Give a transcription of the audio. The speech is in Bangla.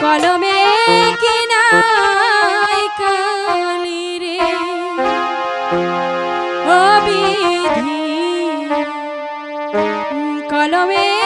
কলমে কিনাই কালি রে। অবিধি। কলমে